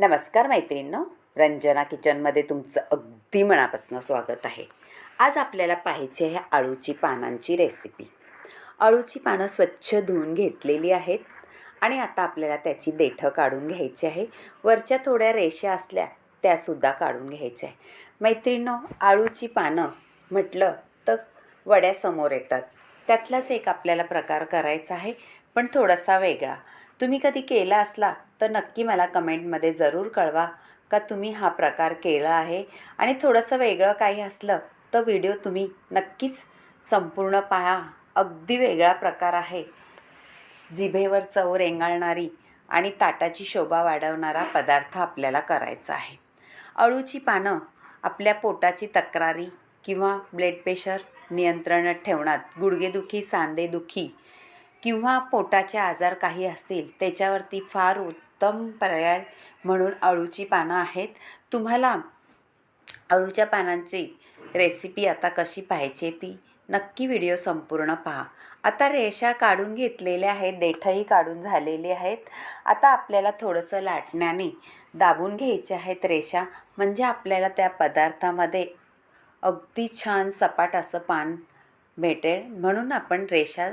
नमस्कार मैत्रिणींनो. रंजना किचनमध्ये तुमचं अगदी मनापासून स्वागत आहे. आज आपल्याला पाहिजे आहे आळूची पानांची रेसिपी आळूची पानं स्वच्छ धुवून घेतलेली आहेत आणि आता आपल्याला त्याची देठं काढून घ्यायची आहे. वरच्या थोड्या रेषा असल्या त्यासुद्धा काढून घ्यायच्या आहे. मैत्रिणींनो आळूची पानं म्हटलं तर वड्यासमोर येतात. त्यातलाच एक आपल्याला प्रकार करायचा आहे. पण थोडासा वेगळा. तुम्ही कधी केला असला तर नक्की मला कमेंटमध्ये जरूर कळवा का तुम्ही हा प्रकार केला आहे आणि थोडंसं वेगळं काही असलं तर व्हिडिओ तुम्ही नक्कीच संपूर्ण पहा. अगदी वेगळा प्रकार आहे. जिभेवर चव रेंगाळणारी आणि ताटाची शोभा वाढवणारा पदार्थ आपल्याला करायचा आहे. अळूची पानं आपल्या पोटाची तक्रारी किंवा ब्लड प्रेशर नियंत्रणात ठेवण्यात गुडघेदुखी सांधेदुखी किंवा पोटाचे आजार काही असतील त्याच्यावरती फार उत्तम पर्याय म्हणून अळूची पानं आहेत. तुम्हाला अळूच्या पानांची रेसिपी आता कशी पाहिजे ती नक्की व्हिडिओ संपूर्ण पहा. आता रेषा काढून घेतलेल्या आहेत देठही काढून झालेले आहेत. आता आपल्याला थोडंसं लाटण्याने दाबून घ्यायचे आहेत रेषा. म्हणजे आपल्याला त्या पदार्थामध्ये अगदी छान सपाट असं पान भेटेल. म्हणून आपण रेषा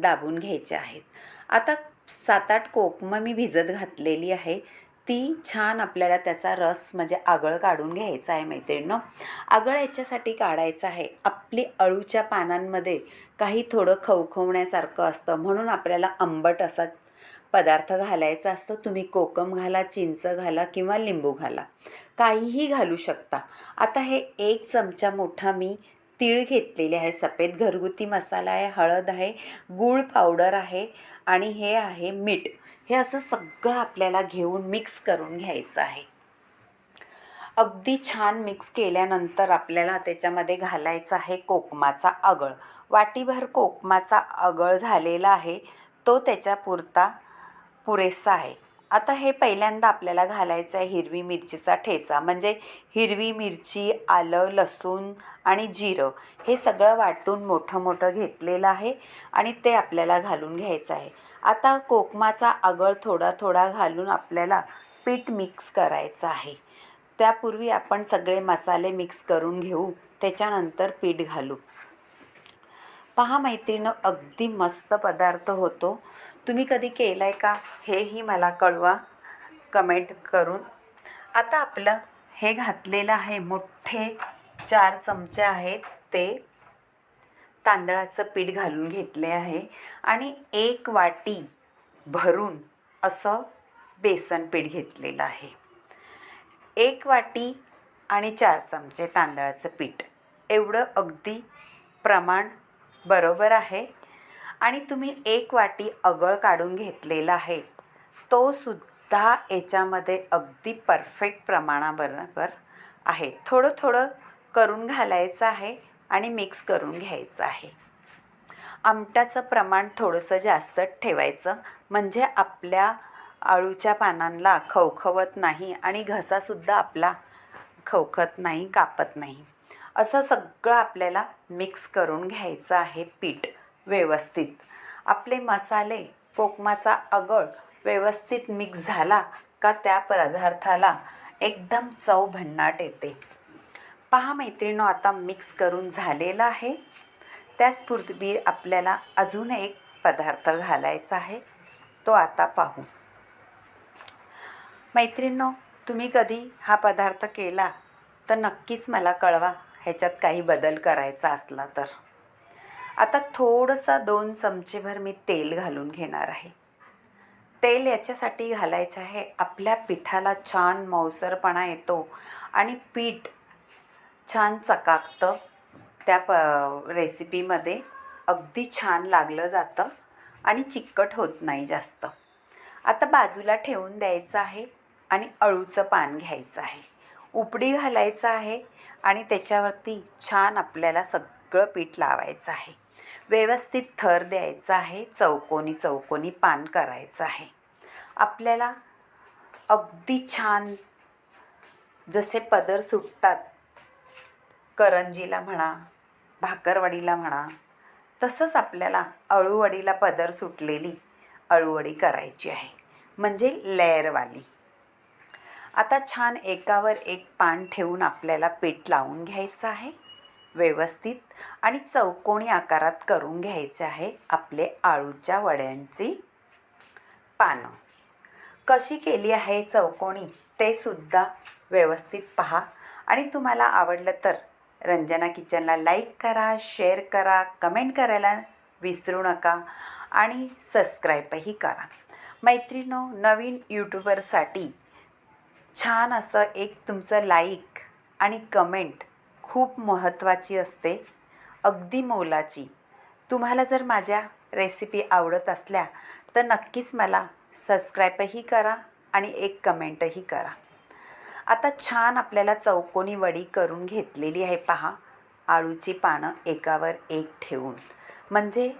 दाबून घ्यायचे आहेत. आता सात आठ कोकमं मी भिजत घातलेली आहे. ती छान आपल्याला त्याचा रस म्हणजे आगळ काढून घ्यायचा आहे मैत्रिणीनं. आगळ याच्यासाठी काढायचं आहे. आपली अळूच्या पानांमध्ये काही थोडं खवखवण्यासारखं असतं. म्हणून आपल्याला आंबट असा पदार्थ घालायचा असतो. तुम्ही कोकम घाला चिंच घाला किंवा लिंबू घाला. काहीही घालू शकता. आता हे एक चमचा मोठा मी तीळ घेतलेले आहे सफेद घरगुती मसाला आहे हळद आहे गूळ पावडर आहे आणि हे आहे मीठ. हे असं सगळं आपल्याला घेऊन मिक्स करून घ्यायचं आहे. अगदी छान मिक्स केल्यानंतर आपल्याला त्याच्यामध्ये घालायचा आहे कोकमाचा आगळ. वाटीभर कोकमाचा आगळ झालेला आहे तो त्याच्या पुरता पुरेसा आहे. आता हे पहिल्यांदा आपल्याला घालायचं आहे हिरवी मिरचीचा ठेचा. म्हणजे हिरवी मिरची आलं लसूण आणि जिरं हे सगळं वाटून मोठं मोठं घेतलेलं आहे आणि ते आपल्याला घालून घ्यायचं आहे. आता कोकमाचा आगळ थोडा थोडा घालून आपल्याला पीठ मिक्स करायचं आहे. त्यापूर्वी आपण सगळे मसाले मिक्स करून घेऊ. त्याच्यानंतर पीठ घालू. पहा मैत्रिणं अगदी मस्त पदार्थ होतो. तुम्ही कधी केलं आहे का? हेही मला कळवा. कमेंट करून. आता आपलं हे घातलेलं आहे मोठे चार चमचे आहेत ते. तांदळाचं पीठ घालून घेतले आहे. आणि एक वाटी भरून असं बेसन पीठ घेतलेलं आहे. एक वाटी आणि चार चमचे तांदळाचं पीठ. एवढं अगदी प्रमाण बरोबर आहे. आणि तुम्ही एक वाटी अगळ काढून घेतलेला आहे. तो सुद्धा याच्यामध्ये अगदी परफेक्ट प्रमाणाबरोबर आहे. थोडं थोडं करून घालायचं आहे आणि मिक्स करून घ्यायचं आहे. आमटाचं प्रमाण थोडंसं जास्त ठेवायचं. म्हणजे आपल्या आळूच्या पानांना खवखवत नाही आणि घसासुद्धा आपला खवखत नाही कापत नाही. असं सगळं आपल्याला मिक्स करून घ्यायचं आहे पीठ. व्यवस्थित. आपले मसाले कोकमाचा अगळ व्यवस्थित मिक्स झाला का त्या पदार्थाला एकदम चव भन्नाट येते. पहा मैत्रिणो आता मिक्स करून झालेलं आहे. त्याचपूर्वी आपल्याला अजून एक पदार्थ घालायचा आहे. तो आता पाहू. मैत्रिणो तुम्ही कधी हा पदार्थ केला? तर नक्कीच मला कळवा. ह्याच्यात काही बदल करायचा असला तर. आता थोडंसं दोन चमचेभर मी तेल घालून घेणार आहे. तेल याच्यासाठी घालायचं आहे. आपल्या पिठाला छान मौसरपणा येतो आणि पीठ छान चकाकतं. त्या प रेसिपीमध्ये अगदी छान लागलं जातं आणि चिकट होत नाही जास्त. आता बाजूला ठेवून द्यायचं आहे आणि अळूचं पान घ्यायचं आहे. उपडी घालायचं आहे आणि त्याच्यावरती छान आपल्याला सगळं पीठ लावायचं आहे. व्यवस्थित थर द्यायचा आहे चौकोनी चौकोनी पान करायचं आहे. आपल्याला अगदी छान जसे पदर सुटतात करंजीला म्हणा भाकरवडीला म्हणा तसंच आपल्याला अळूवडीला पदर सुटलेली अळूवडी करायची आहे. म्हणजे लेअरवाली. आता छान एकावर एक पान ठेवून आपल्याला पीठ लावून घ्यायचं आहे. व्यवस्थित आणि चौकोणी आकारात करून घ्यायचे आहे आपले आळूच्या वड्यांची पानं. कशी केली आहे चौकोनी ते सुद्धा व्यवस्थित पहा. आणि तुम्हाला आवडलं तर रंजना किचनला लाईक करा शेअर करा कमेंट करायला विसरू नका आणि सबस्क्राईबही करा. मैत्रिणो नवीन यूट्यूबरसाठी छान असं एक तुमचं लाईक आणि कमेंट खूप महत्त्वाची असते. अगदी मोलाची. तुम्हाला जर माझ्या रेसिपी आवडत असल्या तर नक्कीच मला सबस्क्राईबही करा आणि एक कमेंटही करा. आता छान आपल्याला चौकोनी वडी करून घेतलेली आहे पहा. आळूची पानं एकावर एक ठेवून. म्हणजे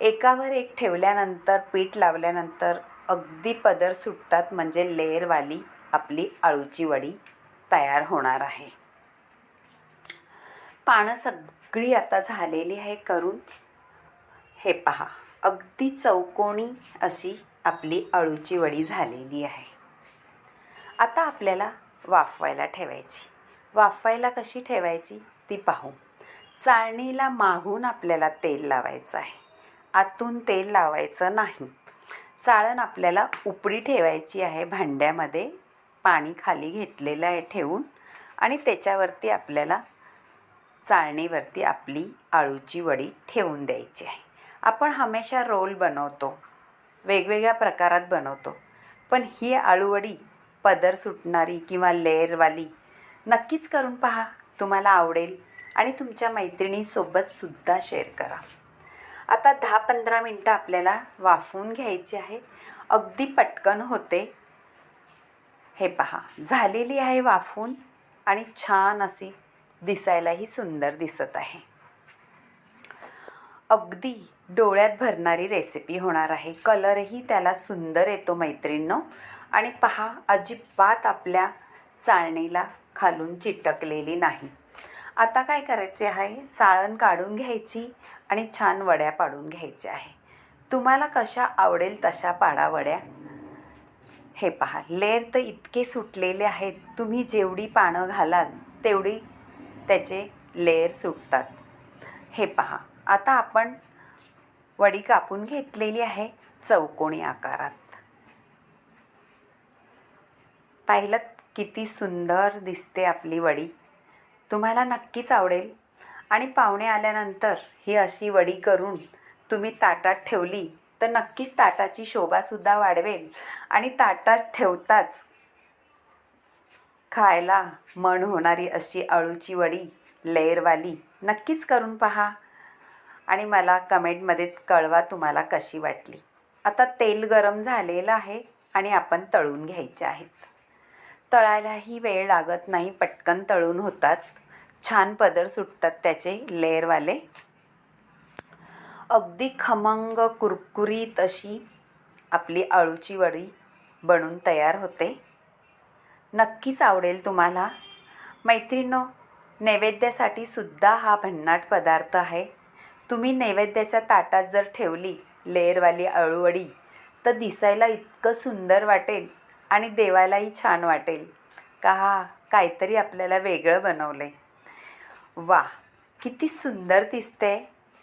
एकावर एक ठेवल्यानंतर पीठ लावल्यानंतर अगदी पदर सुटतात म्हणजे लेअरवाली आपली आळूची वडी तयार होणार आहे. पानं सगळी आता झालेली आहे करून. हे पहा अगदी चौकोनी अशी आपली अळूची वडी झालेली आहे. आता आपल्याला वाफवायला ठेवायची. वाफवायला कशी ठेवायची? ती पाहू. चाळणीला मागून आपल्याला तेल लावायचं आहे. आतून तेल लावायचं नाही. चाळण आपल्याला उपडी ठेवायची आहे भांड्यामध्ये. पाणी खाली घेतलेलं आहे ठेवून आणि त्याच्यावरती आपल्याला चाळणीवरती आपली आळूची वडी ठेवून द्यायची आहे. आपण हमेशा रोल बनवतो वेगवेगळ्या प्रकारात बनवतो पण ही आळूवडी पदर सुटणारी किंवा लेअरवाली नक्कीच करून पहा. तुम्हाला आवडेल आणि तुमच्या मैत्रिणीसोबतसुद्धा शेअर करा. आता दहा पंधरा मिनटं आपल्याला वाफवून घ्यायची आहे. अगदी पटकन होते. हे पहा झालेली आहे वाफवून आणि छान अशी दिसायलाही सुंदर दिसत आहे. अगदी डोळ्यात भरणारी रेसिपी होणार आहे. कलरही त्याला सुंदर येतो मैत्रिणींनो. आणि पहा अजिबात आपल्या चाळणीला खालून चिटकलेली नाही. आता काय करायचे आहे? चाळण काढून घ्यायची आणि छान वड्या पाडून घ्यायच्या आहे. तुम्हाला कशा आवडेल तशा पाडा वड्या. हे पहा लेअर तर इतके सुटलेले आहेत. तुम्ही जेवढी पानं घालाल तेवढी त्याचे लेअर सुटतात. हे पहा आता आपण वडी कापून घेतलेली आहे चौकोनी आकारात. पाहिलं किती सुंदर दिसते आपली वडी. तुम्हाला नक्कीच आवडेल. आणि पाहुणे आल्यानंतर ही अशी वडी करून तुम्ही ताटात ठेवली तर नक्कीच ताटाची शोभासुद्धा वाढवेल. आणि ताटात ठेवताच खायला मन होणारी अशी अळूची वडी लेअरवाली नक्कीच करून पहा. आणि मला कमेंटमध्ये कळवा तुम्हाला कशी वाटली. आता तेल गरम झालेलं आहे आणि आपण तळून घ्यायचे आहेत. तळायलाही वेळ लागत नाही पटकन तळून होतात. छान पदर सुटतात त्याचे लेअरवाले. अगदी खमंग कुरकुरीत अशी आपली अळूची वडी बनून तयार होते. नक्कीच आवडेल तुम्हाला. मैत्रिणो नैवेद्यासाठी सुद्धा हा भन्नाट पदार्थ आहे. तुम्ही नैवेद्याच्या ताटात जर ठेवली लेअरवाली अळूवडी तर दिसायला इतकं सुंदर वाटेल आणि देवालाही छान वाटेल. का हा काहीतरी आपल्याला वेगळं बनवलं आहे वा किती सुंदर दिसते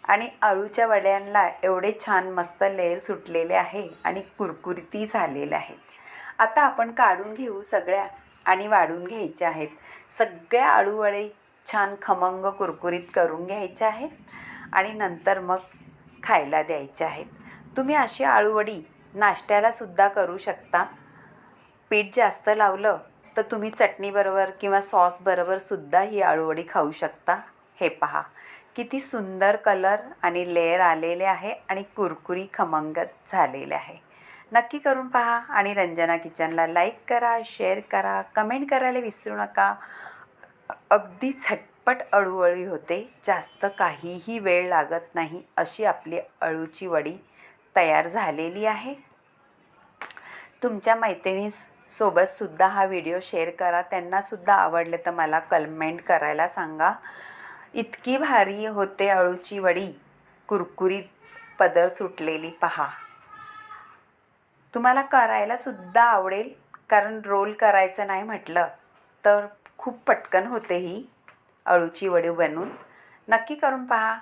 आणि अळूच्या वड्यांना एवढे छान मस्त लेअर सुटलेले आहे आणि कुरकुरीती झालेले आहेत. आता आपण काढून घेऊ सगळ्या आणि वाढून घ्यायच्या आहेत. सगळ्या अळूवडे छान खमंग कुरकुरीत करून घ्यायच्या आहेत आणि नंतर मग खायला द्यायचे आहेत. तुम्ही अशी आळूवडी नाश्त्यालासुद्धा करू शकता. पीठ जास्त लावलं तर तुम्ही चटणीबरोबर किंवा सॉसबरोबरसुद्धा ही आळूवडी खाऊ शकता. हे पहा किती सुंदर कलर आणि लेअर आलेले आहे आणि कुरकुरी खमंगत झालेले आहे. नक्की करून पहा आणि रंजना किचनला लाईक करा शेअर करा कमेंट करायला विसरू नका. अगदी झटपट अळूवळी होते. जास्त काहीही वेळ लागत नाही अशी आपली अळूची वडी तयार झालेली आहे. तुमच्या मैत्रिणीसोबतसुद्धा हा व्हिडिओ शेअर करा. त्यांनासुद्धा आवडले तर मला कमेंट करायला सांगा. इतकी भारी होते अळूची वडी. कुरकुरीत पदर सुटलेली पहा. तुम्हाला करायलासुद्धा आवडेल कारण रोल करायचं नाही म्हटलं तर खूप पटकन होते ही अळूची वडी बनवून नक्की करून पहा.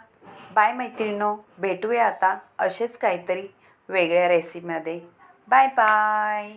बाय मैत्रिणो भेटूया आता असेच काहीतरी वेगळ्या रेसिपीमध्ये बाय बाय.